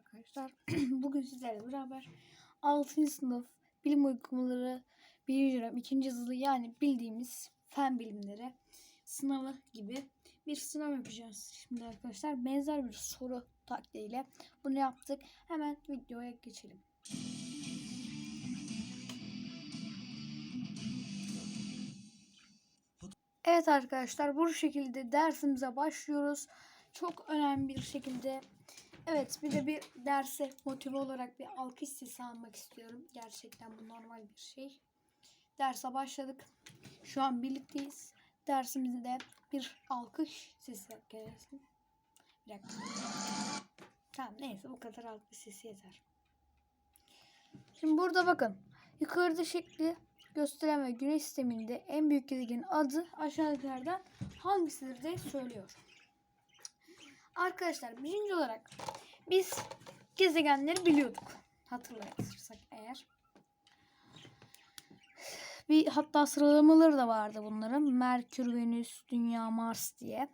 arkadaşlar. Bugün sizlerle beraber 6. sınıf bilim uygulamaları 1. dönem 2. yazılı yani bildiğimiz fen bilimleri sınavı gibi bir sınav yapacağız. Şimdi arkadaşlar benzer bir soru taktiğiyle bunu yaptık. Hemen videoya geçelim. Evet arkadaşlar bu şekilde dersimize başlıyoruz. Çok önemli bir şekilde Evet bir de bir derse motive olarak bir alkış sesi almak istiyorum. Gerçekten bu normal bir şey. Derse başladık. Şu an birlikteyiz. Dersimizde bir alkış sesi gelsin. Bir dakika. Tamam neyse bu kadar alkış sesi yeter. Şimdi burada bakın. Yukarıda şekli gösteren ve güneş sisteminde en büyük gezegenin adı aşağıdakilerden hangisidir diye söylüyor. Arkadaşlar birinci olarak biz gezegenleri biliyorduk. Hatırlarsak eğer. Bir hatta sıralamaları da vardı bunların. Merkür, Venüs, Dünya, Mars diye.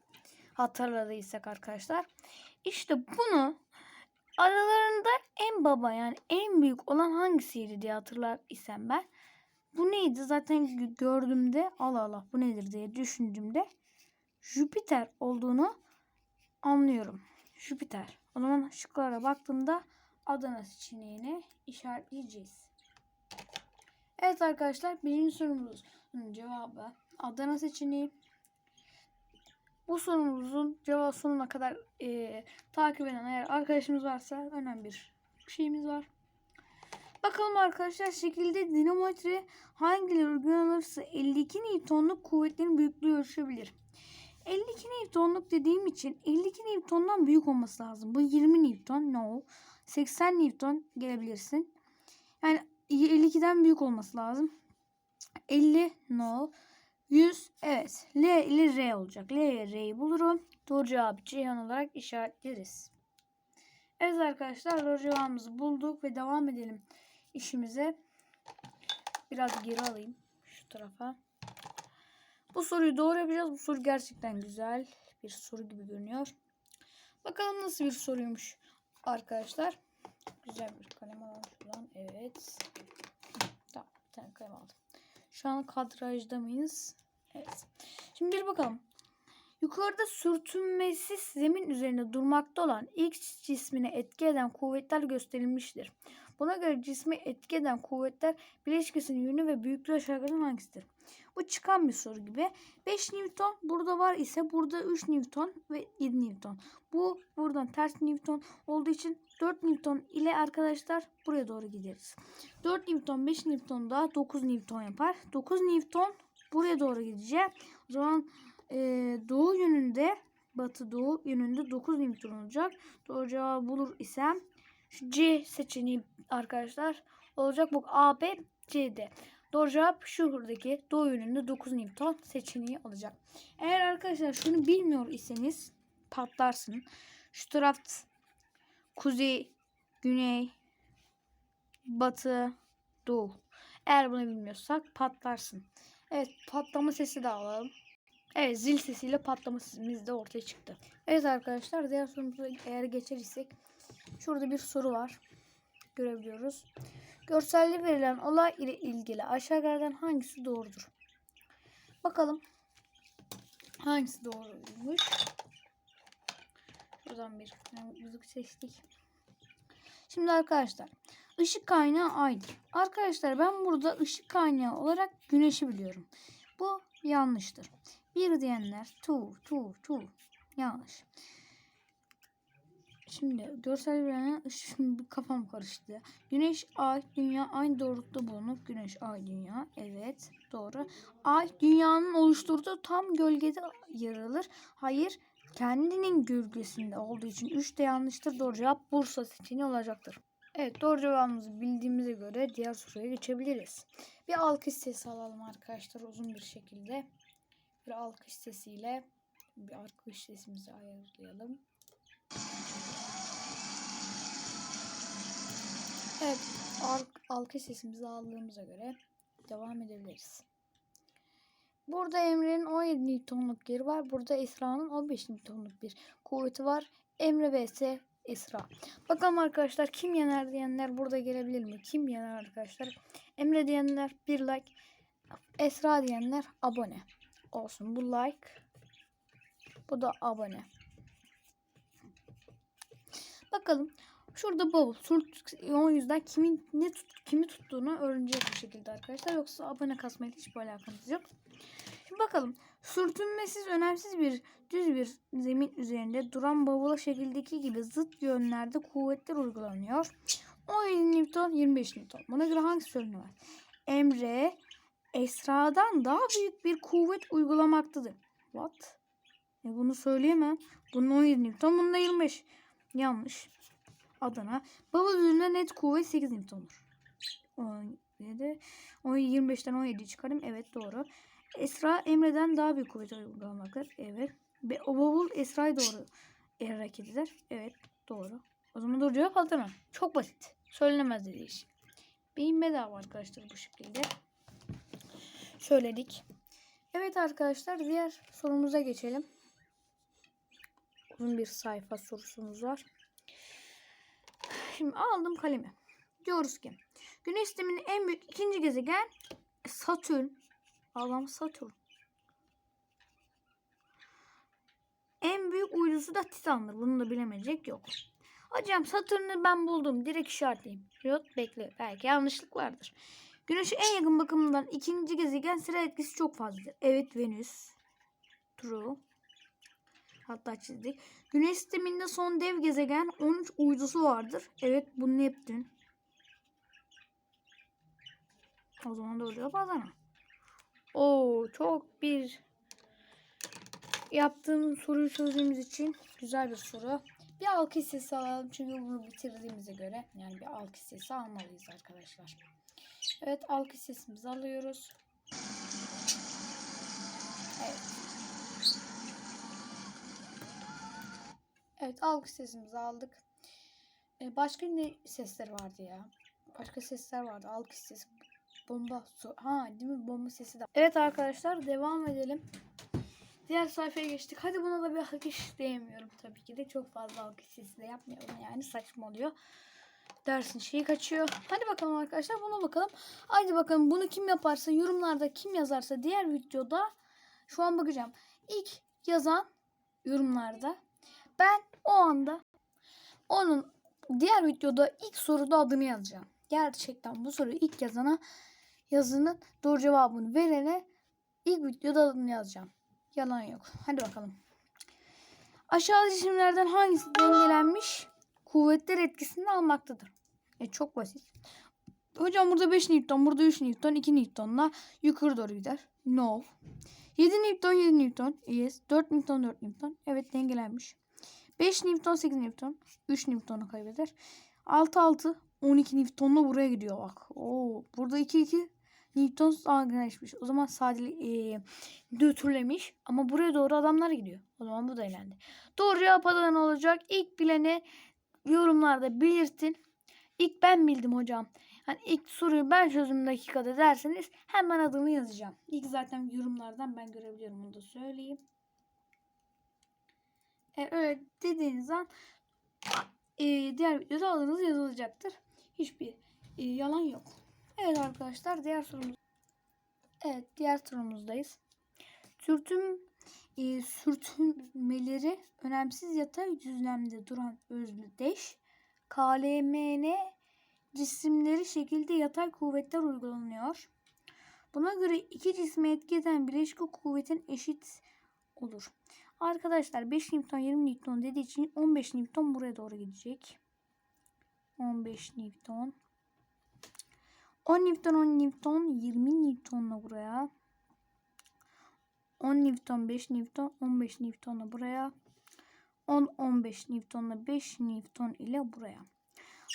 Hatırladıysak arkadaşlar. İşte bunu aralarında en baba yani en büyük olan hangisiydi diye hatırlar isem ben. Bu neydi? Zaten gördüğümde Allah Allah bu nedir diye düşündüğümde Jüpiter olduğunu anlıyorum. Jüpiter. O zaman şıklara baktığımda Adana seçeneğini işaretleyeceğiz. Evet arkadaşlar birinci sorumuzun cevabı Adana seçeneği. Bu sorumuzun cevabı sonuna kadar e, takip eden eğer arkadaşımız varsa önemli bir şeyimiz var. Bakalım arkadaşlar şekilde dinamometre hangileri uygulanırsa 52 Newton'luk kuvvetlerin büyüklüğü ölçebilir. 52 Newton'luk dediğim için 52 Newton'dan büyük olması lazım. Bu 20 Newton. No. 80 Newton gelebilirsin. Yani 52'den büyük olması lazım. 50 no. 100 evet. L ile R olacak. L ile R'yi bulurum. Doğru cevabı Ceyhan olarak işaretleriz. Evet arkadaşlar doğru cevabımızı bulduk ve devam edelim işimize. Biraz geri alayım şu tarafa. Bu soruyu doğru yapacağız. Bu soru gerçekten güzel bir soru gibi görünüyor. Bakalım nasıl bir soruymuş arkadaşlar. Güzel bir kalem alalım şuradan. Evet. Tamam bir tane kalem aldım. Şu an kadrajda mıyız? Evet. Şimdi bir bakalım. Yukarıda sürtünmesiz zemin üzerinde durmakta olan X cismine etki eden kuvvetler gösterilmiştir. Buna göre cisme etki eden kuvvetler bileşkesinin yönü ve büyüklüğü aşağıdakilerden hangisidir? Bu çıkan bir soru gibi. 5 Newton burada var ise burada 3 Newton ve 7 Newton. Bu buradan ters Newton olduğu için 4 Newton ile arkadaşlar buraya doğru gideriz. 4 Newton 5 Newton da 9 Newton yapar. 9 Newton buraya doğru gidecek. O zaman e, doğu yönünde batı doğu yönünde 9 Newton olacak. Doğru cevabı bulur isem C seçeneği arkadaşlar olacak. Bu A, B, C'de. Doğru cevap şuradaki doğu yönünde 9 Newton seçeneği olacak. Eğer arkadaşlar şunu bilmiyor iseniz patlarsın. Şu taraf kuzey, güney, batı, doğu. Eğer bunu bilmiyorsak patlarsın. Evet patlama sesi de alalım. Evet zil sesiyle patlama sesimiz de ortaya çıktı. Evet arkadaşlar diğer sorumuza eğer geçer isek şurada bir soru var. Görebiliyoruz. Görselde verilen olay ile ilgili aşağılardan hangisi doğrudur? Bakalım hangisi doğruymuş. Şuradan bir müzik seçtik. Şimdi arkadaşlar ışık kaynağı aydır. Arkadaşlar ben burada ışık kaynağı olarak güneşi biliyorum. Bu yanlıştır. Bir diyenler tu tu tu yanlış. Şimdi görsel şimdi kafam karıştı. Güneş, ay, dünya aynı doğrultuda bulunup güneş, ay, dünya. Evet doğru. Ay dünyanın oluşturduğu tam gölgede yer alır. Hayır kendinin gölgesinde olduğu için 3 de yanlıştır. Doğru cevap Bursa seçeneği olacaktır. Evet doğru cevabımızı bildiğimize göre diğer soruya geçebiliriz. Bir alkış sesi alalım arkadaşlar uzun bir şekilde. Bir alkış sesiyle bir alkış sesimizi ayarlayalım. Evet, alkış sesimizi aldığımıza göre devam edebiliriz. Burada Emre'nin 17 Newton'luk yeri var. Burada Esra'nın 15 Newton'luk bir kuvveti var. Emre vs Esra. Bakalım arkadaşlar kim yener diyenler burada gelebilir mi? Kim yener arkadaşlar? Emre diyenler bir like. Esra diyenler abone. Olsun bu like. Bu da abone. Bakalım. Şurada bavul. Surt, o yüzden kimin ne tut, kimi tuttuğunu öğreneceğiz bu şekilde arkadaşlar. Yoksa abone kasmayla hiç böyle alakamız yok. Şimdi bakalım. Sürtünmesiz önemsiz bir düz bir zemin üzerinde duran bavula şekildeki gibi zıt yönlerde kuvvetler uygulanıyor. 17 Newton 25 Newton. Buna göre hangisi söylenemez? Emre Esra'dan daha büyük bir kuvvet uygulamaktadır. What? E bunu söyleyemem. Bunun 17 Newton, bunun da 25. Yanlış. Adana. Bavul üzerinde net kuvvet 8 Newton'dur. 17. 17 25'ten 17 çıkarım. Evet doğru. Esra Emre'den daha büyük kuvvet uygulamaktadır. Evet. Ve o bavul Esra'ya doğru hareket eder. Evet doğru. O zaman doğru cevap Adana. Çok basit. Söylenemez dediği iş. Beyin bedava arkadaşlar bu şekilde. Söyledik. Evet arkadaşlar diğer sorumuza geçelim. Uzun bir sayfa sorusumuz var. Şimdi aldım kalemi. Diyoruz ki Güneş sisteminin en büyük ikinci gezegen Satürn. Allah'ım Satürn. En büyük uydusu da Titan'dır. Bunu da bilemeyecek yok. Hocam Satürn'ü ben buldum. Direkt işaretleyeyim. Yok bekle. Belki yanlışlık vardır. Güneş'e en yakın bakımından ikinci gezegen sıra etkisi çok fazladır. Evet Venüs. True. Hatta çizdik. Güneş sisteminde son dev gezegen 13 uydusu vardır. Evet bu Neptün. O zaman doğru cevap Adana. Oo çok bir yaptığım soruyu çözdüğümüz için güzel bir soru. Bir alkış sesi alalım çünkü bunu bitirdiğimize göre yani bir alkış sesi almalıyız arkadaşlar. Evet alkış sesimizi alıyoruz. Evet. Evet alkış sesimizi aldık. Ee, başka ne sesler vardı ya? Başka sesler vardı. Alkış sesi. Bomba. Su. Ha değil mi? Bomba sesi de. Evet arkadaşlar devam edelim. Diğer sayfaya geçtik. Hadi buna da bir alkış diyemiyorum tabii ki de. Çok fazla alkış sesi de yapmayalım yani saçma oluyor. Dersin şeyi kaçıyor. Hadi bakalım arkadaşlar buna bakalım. Hadi bakalım bunu kim yaparsa yorumlarda kim yazarsa diğer videoda şu an bakacağım. İlk yazan yorumlarda ben o anda onun diğer videoda ilk soruda adını yazacağım. Gerçekten bu soruyu ilk yazana yazının doğru cevabını verene ilk videoda adını yazacağım. Yalan yok. Hadi bakalım. Aşağı cisimlerden hangisi dengelenmiş kuvvetler etkisini almaktadır? E çok basit. Hocam burada 5 Newton, burada 3 Newton, 2 Newton'la yukarı doğru gider. No. 7 Newton, 7 Newton. Yes. 4 Newton, 4 Newton. Evet dengelenmiş. 5 Newton, 8 Newton. 3 Newton'u kaybeder. 6 6 12 Newton'la buraya gidiyor bak. Oo, burada 2 2 Newton sakinleşmiş. O zaman sadece e, nötrlemiş. Ama buraya doğru adamlar gidiyor. O zaman bu da elendi. Doğru cevap Adana olacak. İlk bileni yorumlarda belirtin. İlk ben bildim hocam. Hani ilk soruyu ben çözdüm dakikada derseniz hemen adını yazacağım. İlk zaten yorumlardan ben görebiliyorum onu da söyleyeyim. Eğer öyle dediğiniz an e, diğer videoda adınız yazılacaktır. Hiçbir e, yalan yok. Evet arkadaşlar diğer sorumuz. Evet diğer sorumuzdayız. Sürtüm e, sürtünmeleri önemsiz yatay düzlemde duran özdeş KLMN cisimleri şekilde yatay kuvvetler uygulanıyor. Buna göre iki cisme etki bileşik kuvvetin eşit olur. Arkadaşlar 5 Newton 20 Newton dediği için 15 Newton buraya doğru gidecek. 15 Newton. 10 Newton 10 Newton 20 Newton'la buraya. 10 Newton 5 Newton 15 Newton'la buraya. 10 15 Newton'la 5 Newton ile buraya.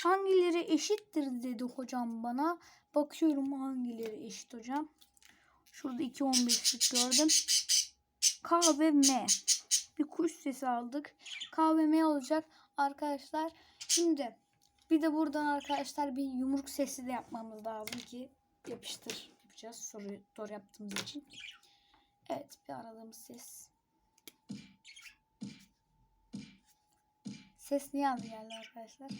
Hangileri eşittir dedi hocam bana. Bakıyorum hangileri eşit hocam. Şurada 2 15'lik gördüm. K ve M. Bir kuş sesi aldık. K ve M olacak arkadaşlar. Şimdi bir de buradan arkadaşlar bir yumruk sesi de yapmamız lazım ki yapıştır yapacağız soruyu doğru yaptığımız için. Evet bir aradığımız ses. Ses niye az geldi arkadaşlar?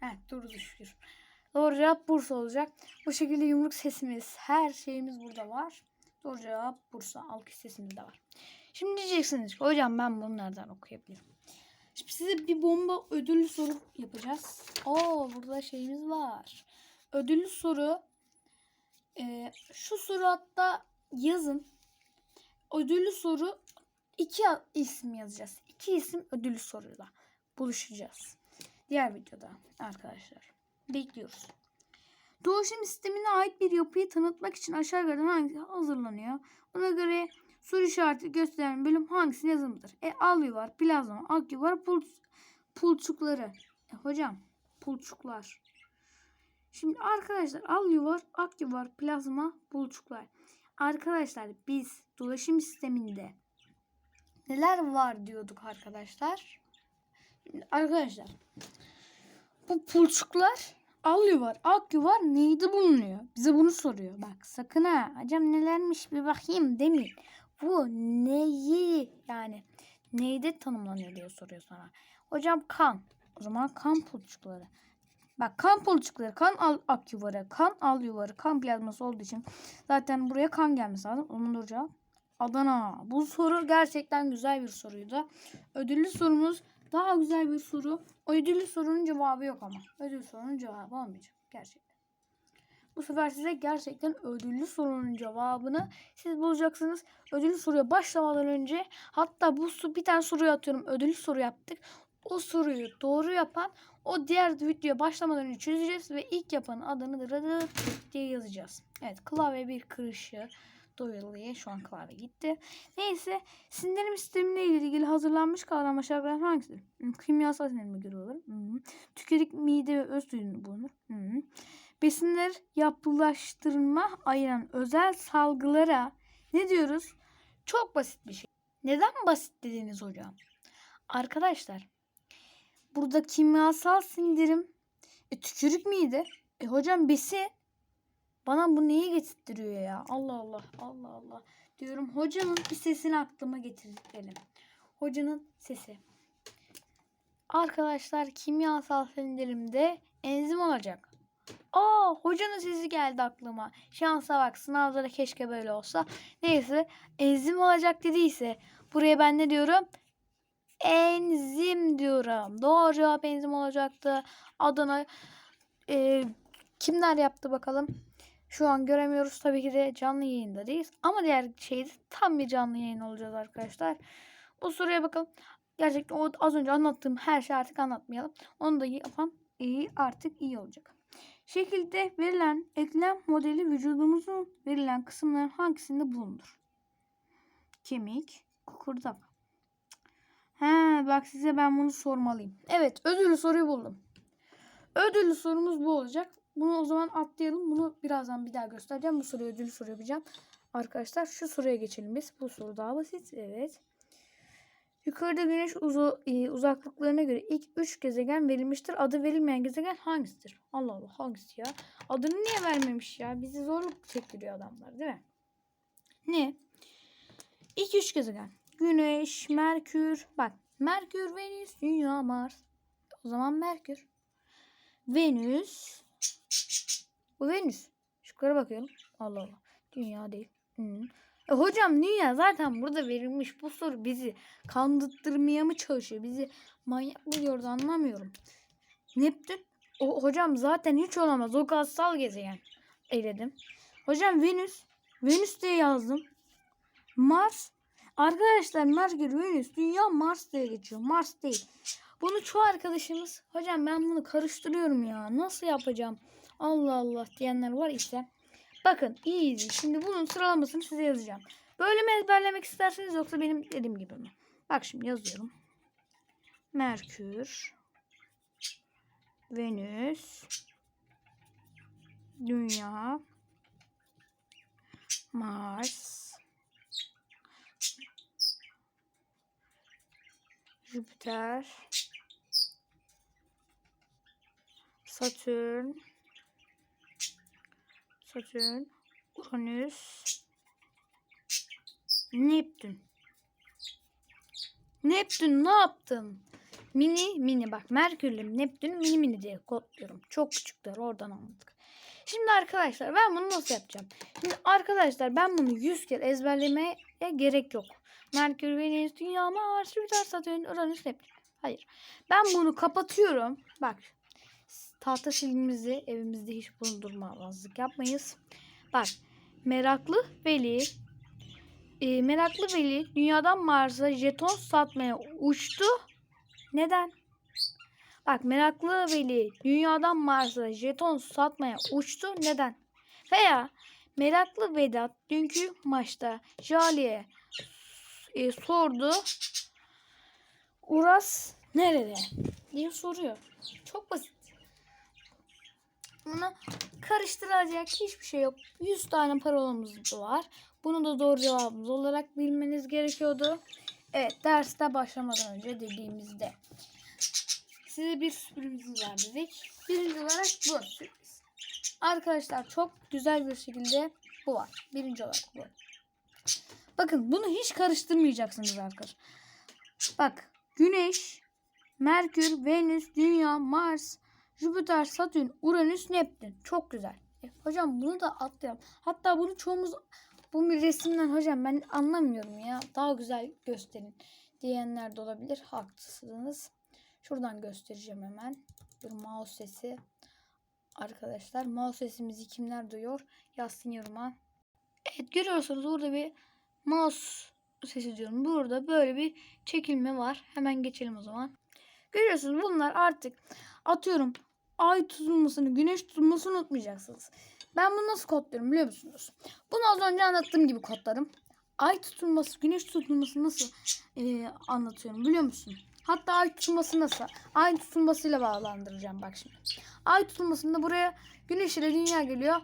Heh durdu şükür. Doğru cevap Bursa olacak. Bu şekilde yumruk sesimiz, her şeyimiz burada var. Doğru cevap Bursa. Alkış sesimiz de var. Şimdi diyeceksiniz ki, hocam ben bunu nereden okuyabilirim? Şimdi size bir bomba ödüllü soru yapacağız. Oo burada şeyimiz var. Ödüllü soru. Ee, şu soru hatta yazın. Ödüllü soru iki isim yazacağız. İki isim ödüllü soruyla buluşacağız. Diğer videoda arkadaşlar. Bekliyoruz. Doğuşum sistemine ait bir yapıyı tanıtmak için aşağıdakilerden hangisi hazırlanıyor? Buna göre soru işareti gösteren bölüm hangisinin yazımıdır? E alveolar, plazma, aküvar, pul, pulçukları. E, hocam pulçuklar. Şimdi arkadaşlar alveolar, aküvar, plazma, pulçuklar. Arkadaşlar biz dolaşım sisteminde neler var diyorduk arkadaşlar. Şimdi arkadaşlar bu pulçuklar alıyor var, akü var, neydi bulunuyor? Bize bunu soruyor. Bak sakın ha, hocam nelermiş bir bakayım demeyin. Bu neyi yani neyde tanımlanıyor diye soruyor sana. Hocam kan. O zaman kan pulçukları. Bak kan pulçukları, kan al aküvarı, kan al yuvarı, kan plazması olduğu için zaten buraya kan gelmesi lazım. Onun da Adana. Bu soru gerçekten güzel bir soruydu. Ödüllü sorumuz daha güzel bir soru. O ödüllü sorunun cevabı yok ama. Ödüllü sorunun cevabı olmayacak. Gerçekten. Bu sefer size gerçekten ödüllü sorunun cevabını siz bulacaksınız. Ödüllü soruya başlamadan önce hatta bu bir tane soruyu atıyorum. Ödüllü soru yaptık. O soruyu doğru yapan o diğer videoya başlamadan önce çözeceğiz ve ilk yapanın adını dırıdı diye yazacağız. Evet klavye bir kırışı doyuluyor. Şu an klavye gitti. Neyse sindirim sistemiyle ilgili hazırlanmış kavram aşağıdakilerden hangisidir? Hmm, Kimyasal sindirime göre olur. Hmm. Tükürük mide ve öz duyunu bulunur. Hmm. Besinler yapılaştırma ayıran özel salgılara ne diyoruz? Çok basit bir şey. Neden basit dediniz hocam? Arkadaşlar burada kimyasal sindirim e, tükürük mide. E hocam besin bana bu neyi getirtiyor ya? Allah Allah Allah Allah. Diyorum hocanın bir sesini aklıma getirelim. Hocanın sesi. Arkadaşlar kimyasal sindirimde enzim olacak. Aa hocanın sesi geldi aklıma. Şansa bak sınavda da keşke böyle olsa. Neyse enzim olacak dediyse buraya ben ne diyorum? Enzim diyorum. Doğru cevap enzim olacaktı. Adana e, kimler yaptı bakalım? Şu an göremiyoruz tabii ki de canlı yayındayız. Ama diğer şeyde tam bir canlı yayın olacağız arkadaşlar. O soruya bakalım. Gerçekten o az önce anlattığım her şeyi artık anlatmayalım. Onu da yapan iyi artık iyi olacak. Şekilde verilen eklem modeli vücudumuzun verilen kısımların hangisinde bulunur? Kemik, kukurdak. He bak size ben bunu sormalıyım. Evet ödüllü soruyu buldum. Ödüllü sorumuz bu olacak. Bunu o zaman atlayalım. Bunu birazdan bir daha göstereceğim. Bu soruyu ödül soru yapacağım. Arkadaşlar şu soruya geçelim biz. Bu soru daha basit. Evet. Yukarıda güneş uzu, e, uzaklıklarına göre ilk 3 gezegen verilmiştir. Adı verilmeyen gezegen hangisidir? Allah Allah hangisi ya? Adını niye vermemiş ya? Bizi zorluk çektiriyor adamlar değil mi? Ne? İlk 3 gezegen. Güneş, Merkür. Bak Merkür, Venüs, Dünya, Mars. O zaman Merkür. Venüs, bu Venüs. Şıklara bakıyorum. Allah Allah. Dünya değil. Hı. E hocam dünya zaten burada verilmiş. Bu soru bizi kandırtmaya mı çalışıyor? Bizi manyak mı gördü anlamıyorum. Neptün. O, hocam zaten hiç olamaz. O gazsal gezegen. Eledim. Hocam Venüs. Venüs diye yazdım. Mars. Arkadaşlar Merkür, Venüs, Dünya, Mars diye geçiyor. Mars değil. Bunu çoğu arkadaşımız hocam ben bunu karıştırıyorum ya. Nasıl yapacağım? Allah Allah diyenler var ise bakın iyi izleyin. Şimdi bunun sıralamasını size yazacağım. Böyle mi ezberlemek isterseniz yoksa benim dediğim gibi mi? Bak şimdi yazıyorum. Merkür Venüs Dünya Mars Jüpiter Satürn Satürn Uranüs Neptün Neptün ne yaptın? Mini mini bak Merkür'le Neptün mini mini diye kodluyorum. Çok küçükler oradan anladık. Şimdi arkadaşlar ben bunu nasıl yapacağım? Şimdi arkadaşlar ben bunu 100 kere ezberlemeye gerek yok. Merkür, Venüs, Dünya, Mars, Jüpiter, Satürn, Uranüs, Neptün. Hayır. Ben bunu kapatıyorum. Bak. Tahta silgimizi evimizde hiç bulundurmamazlık yapmayız. Bak. Meraklı Veli e, Meraklı Veli dünyadan Mars'a jeton satmaya uçtu. Neden? Bak Meraklı Veli dünyadan Mars'a jeton satmaya uçtu. Neden? Veya Meraklı Vedat dünkü maçta Jali'ye e, sordu. Uras nerede? diye soruyor. Çok basit. Bunu karıştıracak hiçbir şey yok. 100 tane parolamız var. Bunu da doğru cevabımız olarak bilmeniz gerekiyordu. Evet derste başlamadan önce dediğimizde size bir sürprizimiz var dedik. Birinci olarak bu sürpriz. Arkadaşlar çok güzel bir şekilde bu var. Birinci olarak bu. Bakın bunu hiç karıştırmayacaksınız arkadaşlar. Bak Güneş, Merkür, Venüs, Dünya, Mars, Jüpiter, Satürn, Uranüs, Neptün. Çok güzel. E, hocam bunu da atlayalım. Hatta bunu çoğumuz bu bir resimden hocam ben anlamıyorum ya. Daha güzel gösterin diyenler de olabilir. Haklısınız. Şuradan göstereceğim hemen. Bir mouse sesi. Arkadaşlar mouse sesimizi kimler duyuyor? Yazsın yoruma. Evet görüyorsunuz burada bir mouse sesi diyorum. Burada böyle bir çekilme var. Hemen geçelim o zaman. Görüyorsunuz bunlar artık atıyorum ay tutulmasını, güneş tutulmasını unutmayacaksınız. Ben bunu nasıl kodluyorum biliyor musunuz? Bunu az önce anlattığım gibi kodlarım. Ay tutulması, güneş tutulması nasıl e, anlatıyorum biliyor musun? Hatta ay tutulması nasıl? Ay tutulmasıyla bağlandıracağım bak şimdi. Ay tutulmasında buraya güneş ile dünya geliyor.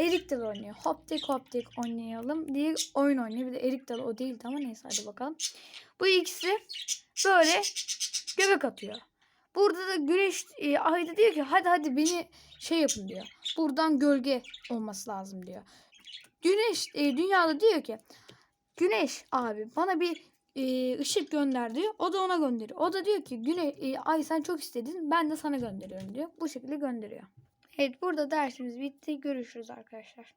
Erik Dalı oynuyor. Hop tek hop tek oynayalım diye oyun oynuyor. Bir de Erik Dalı o değildi ama neyse hadi bakalım. Bu ikisi böyle göbek atıyor. Burada da güneş e, ayda diyor ki hadi hadi beni şey yapın diyor. Buradan gölge olması lazım diyor. Güneş e, dünyada diyor ki güneş abi bana bir e, ışık gönder diyor. O da ona gönderiyor. O da diyor ki güne e, ay sen çok istedin ben de sana gönderiyorum diyor. Bu şekilde gönderiyor. Evet burada dersimiz bitti. Görüşürüz arkadaşlar.